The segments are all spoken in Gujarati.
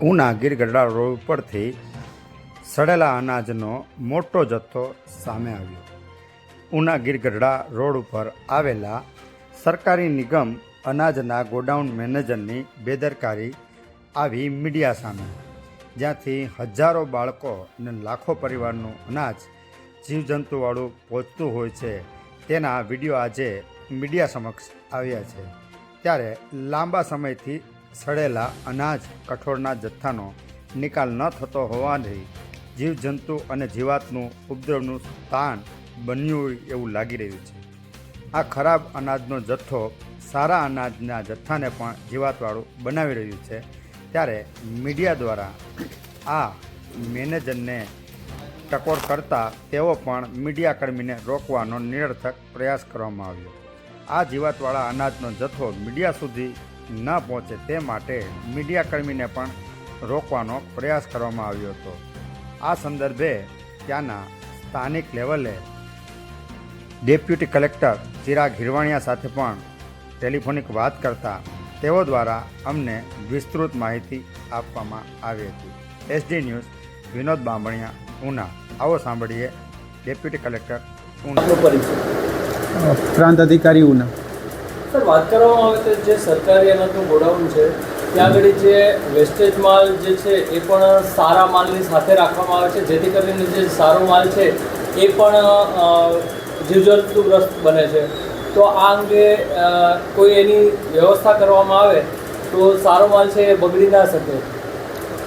ઉના ગીરગઢડા રોડ ઉપરથી સડેલા અનાજનો મોટો જથ્થો સામે આવ્યો. ઉના ગીરગઢડા રોડ ઉપર આવેલા સરકારી નિગમ અનાજના ગોડાઉન મેનેજરની બેદરકારી આવી મીડિયા સામે. જ્યાંથી હજારો બાળકો અને લાખો પરિવારનું અનાજ જીવજંતુવાળું પહોંચતું હોય છે તેના વીડિયો આજે મીડિયા સમક્ષ આવ્યા છે. ત્યારે લાંબા સમયથી સડેલા અનાજ કઠોળના જથ્થાનો નિકાલ ન થતો હોવાથી જીવજંતુ અને જીવાતનું ઉપદ્રવનું સ્થાન બન્યું એવું લાગી રહ્યું છે. આ ખરાબ અનાજનો જથ્થો સારા અનાજના જથ્થાને પણ જીવાતવાળું બનાવી રહ્યું છે. ત્યારે મીડિયા દ્વારા આ મેનેજરને ટકોર કરતા તેઓ પણ મીડિયા કર્મીને રોકવાનો નિરર્થક પ્રયાસ કરવામાં આવ્યો. આ જીવાતવાળા અનાજનો જથ્થો મીડિયા સુધી ન પહોંચે તે માટે મીડિયાકર્મીને પણ રોકવાનો પ્રયાસ કરવામાં આવ્યો હતો. આ સંદર્ભે ત્યાંના સ્થાનિક લેવલે ડેપ્યુટી કલેક્ટર ચિરાગ હિરવાણિયા સાથે પણ ટેલિફોનિક વાત કરતા તેઓ દ્વારા અમને વિસ્તૃત માહિતી આપવામાં આવી હતી. SD news, Vinod Bambhaniya Una. આવો સાંભળીએ ડેપ્યુટી કલેક્ટર ઉના. પ્રાંત અધિકારી ઉના. સર વાત કરવામાં આવે તો જે સરકારી અનાજનું ગોડાઉન છે, ત્યાં આગળ જે વેસ્ટેજ માલ જે છે એ પણ સારા માલની સાથે રાખવામાં આવે છે, જેથી કરીને જે સારો માલ છે એ પણ જીવજંતુગ્રસ્ત બને છે. તો આ અંગે કોઈ એની વ્યવસ્થા કરવામાં આવે તો સારો માલ છે એ બગડી ના શકે.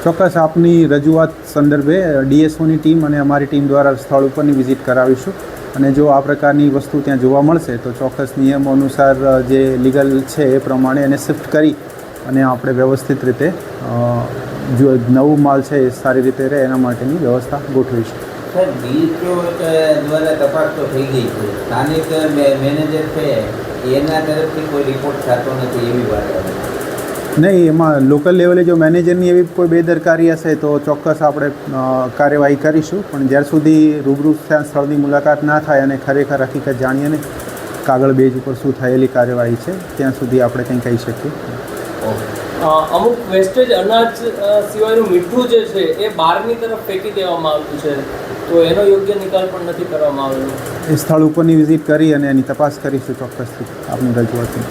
ચોક્કસ આપની રજૂઆત સંદર્ભે ડીએસઓની ટીમ અને અમારી ટીમ દ્વારા સ્થળ ઉપરની વિઝિટ કરાવીશું. અને જો આ પ્રકારની વસ્તુ ત્યાં જોવા મળશે, તો ચોક્કસ નિયમો અનુસાર જે લીગલ છે એ પ્રમાણે એને શિફ્ટ કરી અને આપણે વ્યવસ્થિત રીતે જો નવું માલ છે એ સારી રીતે રહે એના માટેની વ્યવસ્થા ગોઠવીશું દ્વારા તપાસ તો થઈ ગઈ છે સ્થાનિક મેનેજર છે, એના તરફથી કોઈ રિપોર્ટ થતો નથી એવી વાત. નહીં એમાં લોકલ લેવલે જો મેનેજરની એવી કોઈ બેદરકારી હશે તો ચોક્કસ આપણે કાર્યવાહી કરીશું. પણ જ્યાર સુધી રૂબરૂ સ્થળની મુલાકાત ના થાય અને ખરેખર હકીકત જાણીએ ને કાગળ બેજ ઉપર શું થયેલી કાર્યવાહી છે ત્યાં સુધી આપણે કંઈ કહી શકીએ. અમુક વેસ્ટેજ અનાજ સિવાયનું મીઠું જે છે એ બહારની તરફ ફેંકી દેવામાં આવતું છે. તો એનો યોગ્ય નિકાલ પણ નથી કરવામાં આવેલો. એ સ્થળ ઉપરની વિઝિટ કરી અને એની તપાસ કરીશું ચોક્કસથી. આપની રજૂઆતની.